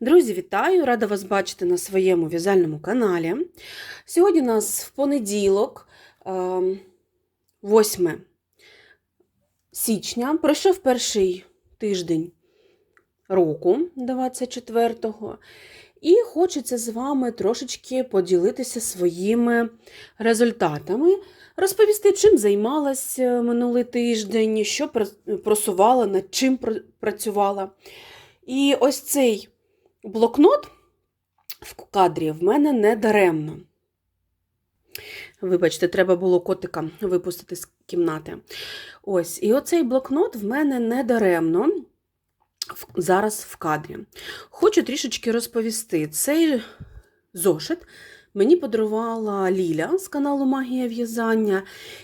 Друзі, вітаю! Рада вас бачити на своєму в'язальному каналі. Сьогодні у нас в понеділок, ем, 8 січня, пройшов перший тиждень року 24-го, і хочеться з вами трошечки поділитися своїми результатами, розповісти, чим займалась е, минулий тиждень, що просувала, над чим працювала. І ось цей блокнот в кадрі в мене не даремно. Вибачте, треба було котика випустити з кімнати. Ось, і оцей блокнот в мене не даремно зараз в кадрі. Хочу трішечки розповісти. Цей зошит мені подарувала Ліля з каналу Магія в'язання,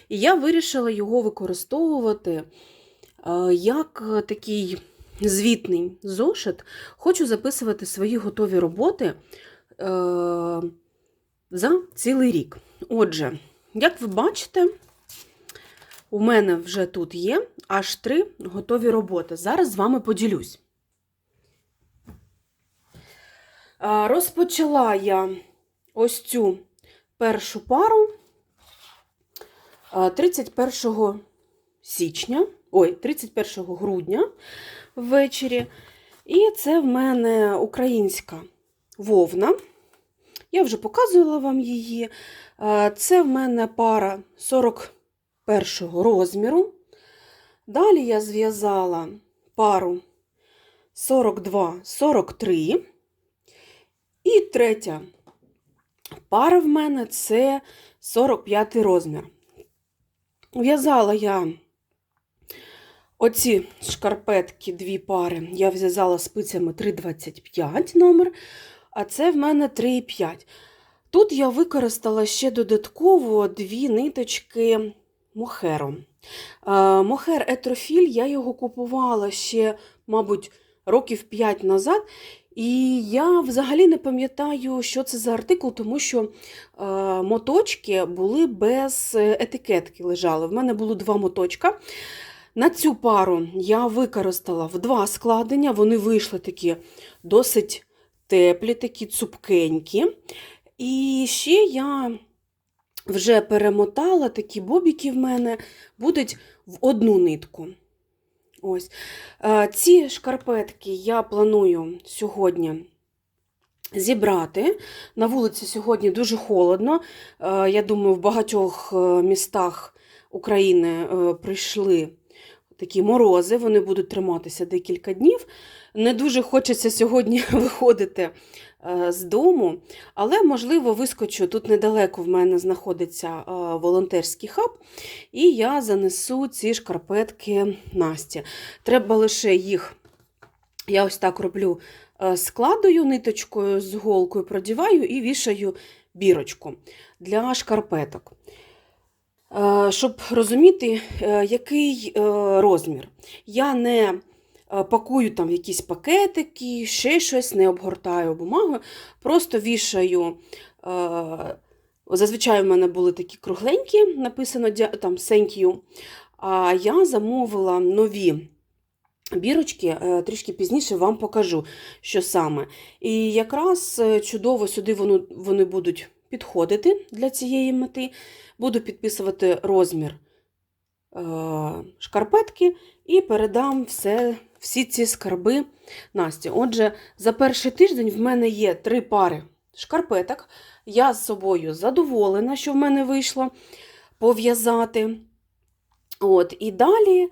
і я вирішила його використовувати е, як такий звітний зошит. Хочу записувати свої готові роботи е, за цілий рік. Отже, як ви бачите, у мене вже тут є аж три готові роботи. Зараз з вами поділюсь. А, Розпочала я ось цю першу пару а, 31 січня, ой, 31 грудня ввечері. І це в мене українська вовна. Я вже показувала вам її. Це в мене пара 41 розміру. Далі я зв'язала пару 42-43. І третя пара в мене це 45 розмір. В'язала я оці шкарпетки, дві пари, я в'язала спицями 3,25 номер, а це в мене 3,5. Тут я використала ще додатково дві ниточки мохеру. Е, Мохер етрофіль, я його купувала ще, мабуть, років 5 назад. І я взагалі не пам'ятаю, що це за артикул, тому що е, моточки були без е, етикетки лежали. В мене було два моточка. На цю пару я використала в два складення. Вони вийшли такі досить теплі, такі цупкенькі. І ще я вже перемотала такі бобіки в мене будуть в одну нитку. Ось. Е, Ці шкарпетки я планую сьогодні зібрати. На вулиці сьогодні дуже холодно. Е, Я думаю, в багатьох е, містах України прийшли такі морози, вони будуть триматися декілька днів. Не дуже хочеться сьогодні виходити е, з дому, але, можливо, вискочу. Тут недалеко в мене знаходиться е, волонтерський хаб, і я занесу ці шкарпетки Насті. Треба лише їх, я ось так роблю, е, складую ниточкою з голкою, продіваю і вішаю бірочку для шкарпеток. Е, Щоб розуміти, е, який е, розмір. Я не пакую там якісь пакетики, ще щось, не обгортаю бумагою, просто вішаю. Зазвичай в мене були такі кругленькі, написано там thank you. А я замовила нові бірочки, трішки пізніше вам покажу, що саме. І якраз чудово сюди вони будуть підходити для цієї мети. Буду підписувати розмір е, шкарпетки і передам все, всі ці скарби Насті. Отже, за перший тиждень в мене є три пари шкарпеток. Я з собою задоволена, що в мене вийшло пов'язати. От, і далі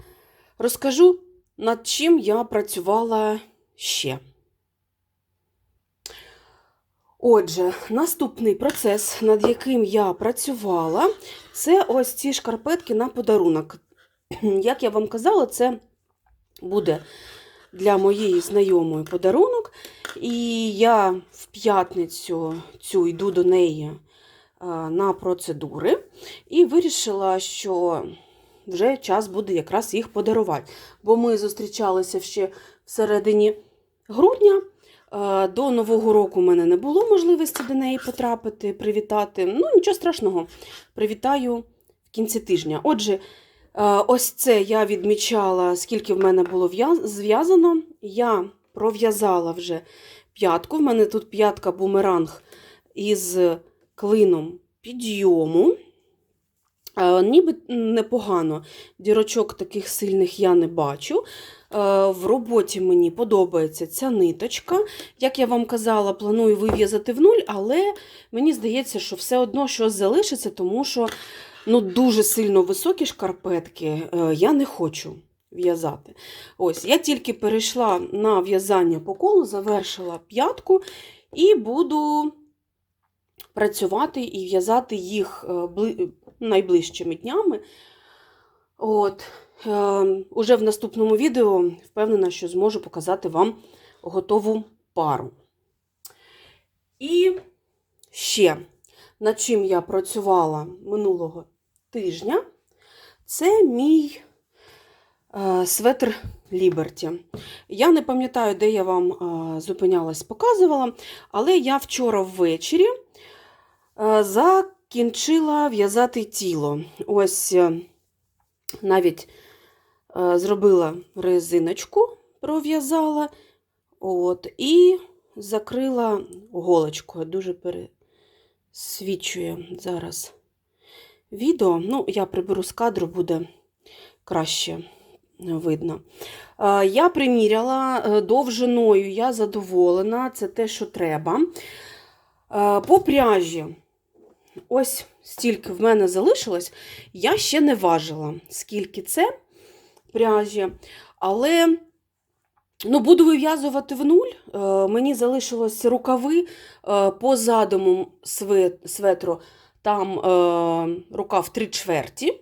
розкажу, над чим я працювала ще. Отже, наступний процес, над яким я працювала, це ось ці шкарпетки на подарунок. Як я вам казала, це буде для моєї знайомої подарунок. І я в п'ятницю цю йду до неї на процедури і вирішила, що вже час буде якраз їх подарувати. Бо ми зустрічалися ще в середині грудня. Е, До Нового року в мене не було можливості до неї потрапити, привітати. Ну, нічого страшного, привітаю в кінці тижня. Отже, е, ось це я відмічала, скільки в мене було зв'язано. Я пров'язала вже п'ятку. В мене тут п'ятка бумеранг із клином підйому. Е, Ніби непогано, дірочок таких сильних я не бачу. Е, В роботі мені подобається ця ниточка. Як я вам казала, планую вив'язати в нуль, але мені здається, що все одно щось залишиться, тому що ну, дуже сильно високі шкарпетки е, я не хочу в'язати. Ось, я тільки перейшла на в'язання по колу, завершила п'ятку і буду працювати і в'язати їх е, найближчими днями. От, е, уже в наступному відео впевнена, що зможу показати вам готову пару. І ще, над чим я працювала минулого тижня, це мій е, светр Liberty. Я не пам'ятаю, де я вам е, зупинялась, показувала, але я вчора ввечері е, закінчила в'язати тіло. Ось е, навіть е, зробила резиночку, пров'язала, от, і закрила голочкою. Дуже пересвічує зараз відео. Ну, я приберу з кадру, буде краще видно. Е, Я приміряла е, довжиною, я задоволена, це те, що треба. Е, По пряжі, ось стільки в мене залишилось, я ще не важила, скільки це пряжі, але ну, буду вив'язувати в нуль. Е, Мені залишилось рукави е, по задуму светру, там е, рукав три чверті.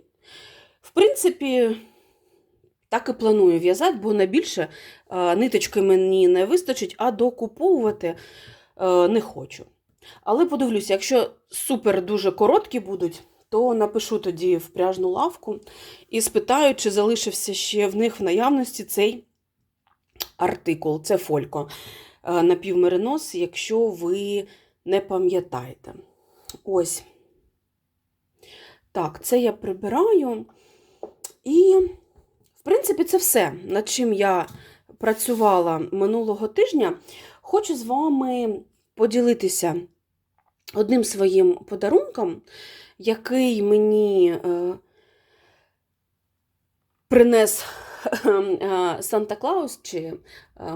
В принципі, так і планую в'язати, бо на більше ниточки мені не вистачить, а докуповувати не хочу. Але подивлюся, якщо супер дуже короткі будуть, то напишу тоді в пряжну лавку і спитаю, чи залишився ще в них в наявності цей артикул. Це фолько е, напівмеринос, якщо ви не пам'ятаєте. Ось. Так, це я прибираю. І, в принципі, це все, над чим я працювала минулого тижня. Хочу з вами поділитися одним своїм подарунком, який мені е, принес е, Санта Клаус чи е,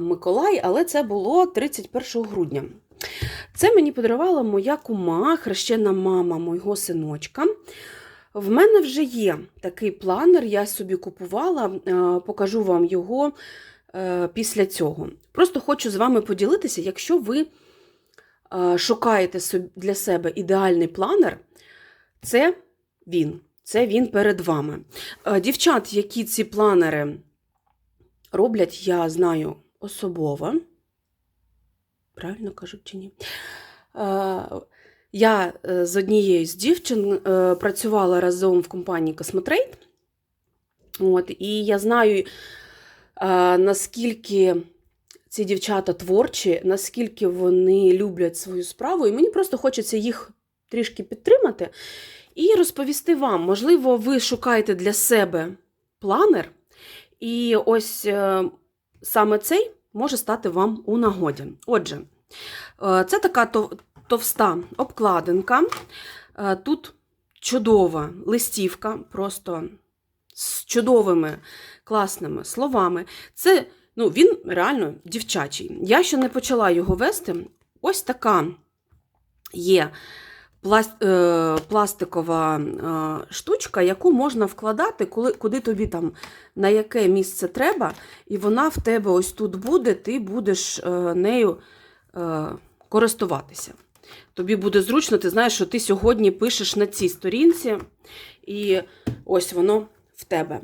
Миколай, але це було 31 грудня. Це мені подарувала моя кума, хрещена мама мого синочка. В мене вже є такий планер, я собі купувала, покажу вам його після цього. Просто хочу з вами поділитися, якщо ви шукаєте для себе ідеальний планер, це він. Це він перед вами. Е, Дівчат, які ці планери роблять, я знаю особово. Правильно кажуть чи ні? Е, Я е, з однією з дівчин е, працювала разом в компанії Космотрейд. От, і я знаю, е, наскільки ці дівчата творчі, наскільки вони люблять свою справу, і мені просто хочеться їх трішки підтримати і розповісти вам. Можливо, ви шукаєте для себе планер, і ось е, саме цей може стати вам у нагоді. Отже, е, це така тов- товста обкладинка. Е, Тут чудова листівка, просто з чудовими класними словами. Це ну, він реально дівчачий. Я ще не почала його вести. Ось така є е, пластикова е, штучка, яку можна вкладати, куди тобі там на яке місце треба, і вона в тебе ось тут буде, ти будеш е, нею користуватися. Тобі буде зручно, ти знаєш, що ти сьогодні пишеш на цій сторінці, і ось воно в тебе.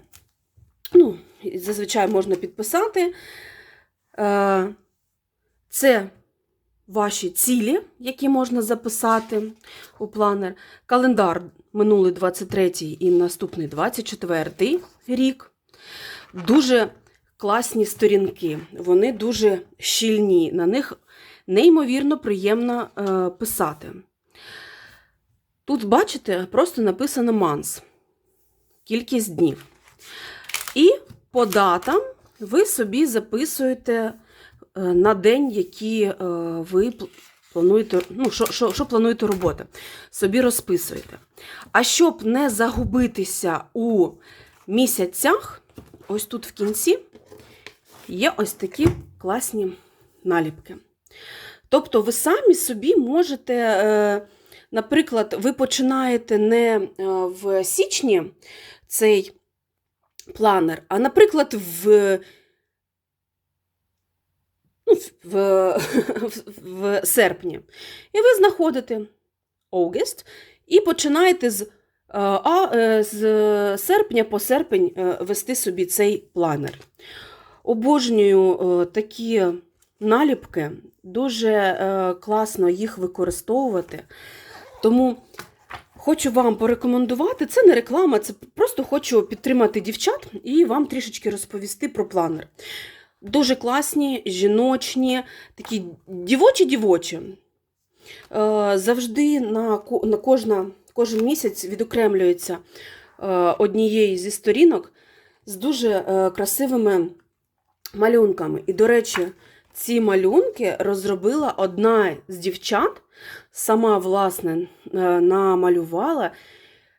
Ну, зазвичай можна підписати. Е, Це ваші цілі, які можна записати у планер. Календар минулий 23 і наступний 24 рік. Дуже класні сторінки, вони дуже щільні, на них неймовірно приємно е, писати. Тут, бачите, просто написано манс, кількість днів. По датам ви собі записуєте е, на день, які е, ви плануєте, ну, що, що, що плануєте робити. Собі розписуєте. А щоб не загубитися у місяцях, ось тут в кінці є ось такі класні наліпки. Тобто ви самі собі можете, е, наприклад, ви починаєте не в січні цей планер, а, наприклад, в, ну, в, в, в серпні. І ви знаходите August і починаєте з, е, а, е, з серпня по серпень е, вести собі цей планер. Обожнюю такі наліпки, дуже класно їх використовувати. Тому хочу вам порекомендувати, це не реклама, це просто хочу підтримати дівчат і вам трішечки розповісти про планер. Дуже класні, жіночні, такі дівочі-дівочі. Е, Завжди на, на кожна, кожен місяць відокремлюється е, однією зі сторінок з дуже е, красивими малюнками. І, до речі, ці малюнки розробила одна з дівчат, сама, власне, е, намалювала,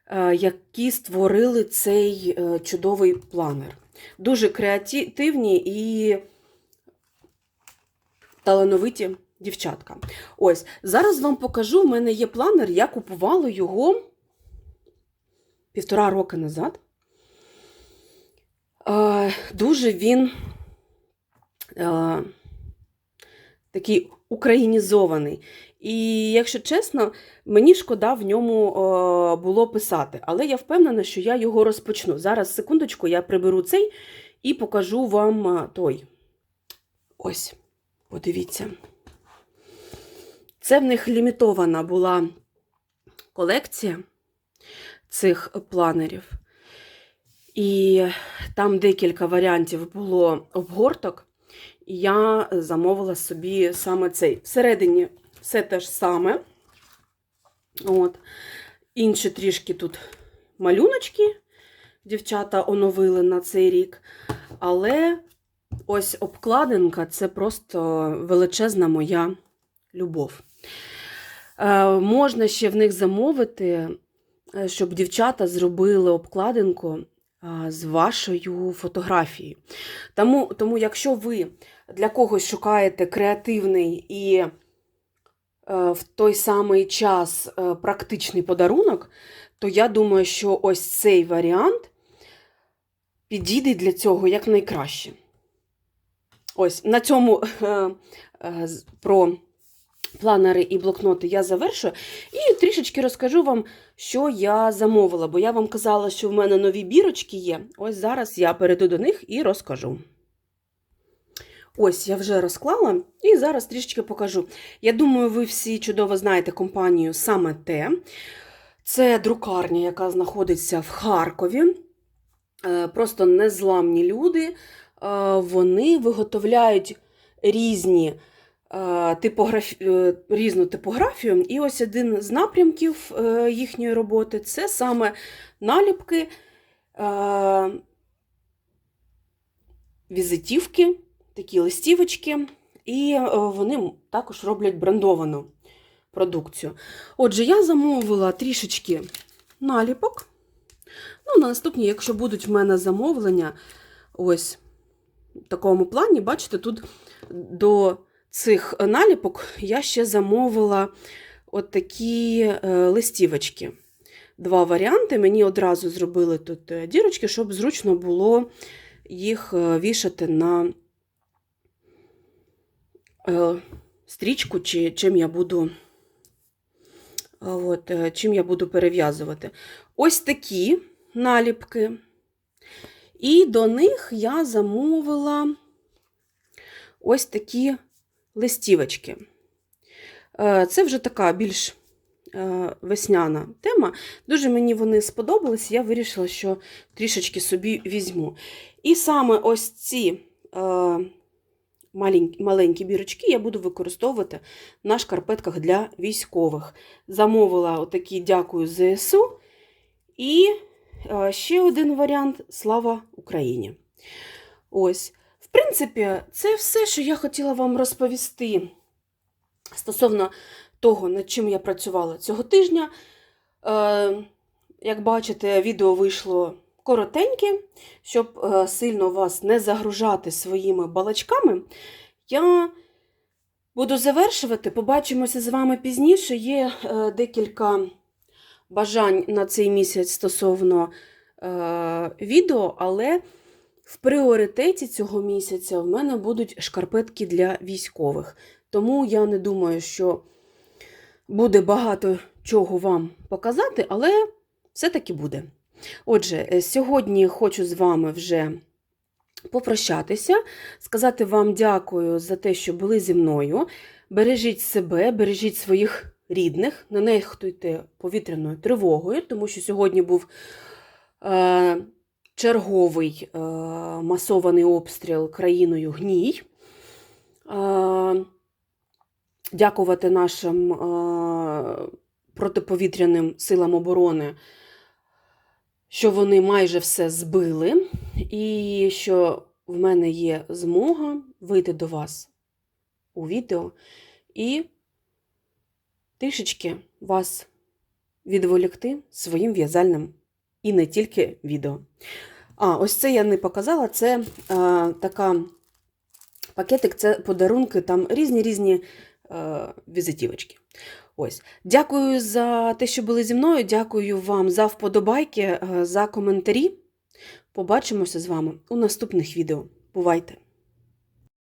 е, які створили цей е, чудовий планер. Дуже креативні і талановиті дівчатка. Ось, зараз вам покажу, в мене є планер, я купувала його півтора роки назад. Дуже він такий українізований. І, якщо чесно, мені шкода в ньому було писати, але я впевнена, що я його розпочну. Зараз, секундочку, я приберу цей і покажу вам той. Ось, подивіться. Це в них лімітована була колекція цих планерів. І там декілька варіантів було обгорток. І я замовила собі саме цей. Всередині все те ж саме. От. Інші трішки тут малюночки дівчата оновили на цей рік. Але ось обкладинка це просто величезна моя любов. Е, можна ще в них замовити, е, щоб дівчата зробили обкладинку е, з вашою фотографією. Тому, тому, якщо ви для когось шукаєте креативний і в той самий час е, практичний подарунок, то я думаю, що ось цей варіант підійде для цього якнайкраще. Ось на цьому е, е, про планери і блокноти я завершую. І трішечки розкажу вам, що я замовила, бо я вам казала, що в мене нові бірочки є. Ось зараз я перейду до них і розкажу. Ось я вже розклала і зараз трішечки покажу. Я думаю, ви всі чудово знаєте компанію саме те. Це друкарня, яка знаходиться в Харкові. Е, Просто незламні люди. Е, Вони виготовляють різні е, типографі... різну типографію. І ось один з напрямків їхньої роботи це саме наліпки, візитівки, такі листівочки, і е, вони також роблять брендовану продукцію. Отже, я замовила трішечки наліпок. Ну, на наступні, якщо будуть в мене замовлення, ось в такому плані, бачите, тут до цих наліпок я ще замовила от такі е, листівочки. Два варіанти. Мені одразу зробили тут е, дірочки, щоб зручно було їх вішати на стрічку, чи чим я буду, от, е, чим я буду перев'язувати. Ось такі наліпки. І до них я замовила ось такі листівочки. Е, Це вже така більш е, весняна тема. Дуже мені вони сподобались, я вирішила, що трішечки собі візьму. І саме ось ці маленькі, бірочки я буду використовувати на шкарпетках для військових. Замовила отакі дякую ЗСУ. І е, ще один варіант Слава Україні. Ось. В принципі, це все, що я хотіла вам розповісти стосовно того, над чим я працювала цього тижня. Е, як бачите, відео вийшло коротеньке, щоб е, сильно вас не загружати своїми балачками. Я буду завершувати. Побачимося з вами пізніше. Є е, декілька бажань на цей місяць стосовно е, відео, але в пріоритеті цього місяця в мене будуть шкарпетки для військових. Тому я не думаю, що буде багато чого вам показати, але все-таки буде. Отже, е, сьогодні хочу з вами вже попрощатися, сказати вам дякую за те, що були зі мною. Бережіть себе, бережіть своїх рідних, не нехтуйте повітряною тривогою, тому що сьогодні був е, черговий е, масований обстріл країною гній. Е, дякувати нашим е, протиповітряним силам оборони, що вони майже все збили, і що в мене є змога вийти до вас у відео і трішечки вас відволікти своїм в'язальним і не тільки відео. А, ось це я не показала. Це е, така пакетик, це подарунки, там різні-різні е, візитівочки. Ось. Дякую за те, що були зі мною. Дякую вам за вподобайки, е, за коментарі. Побачимося з вами у наступних відео. Бувайте!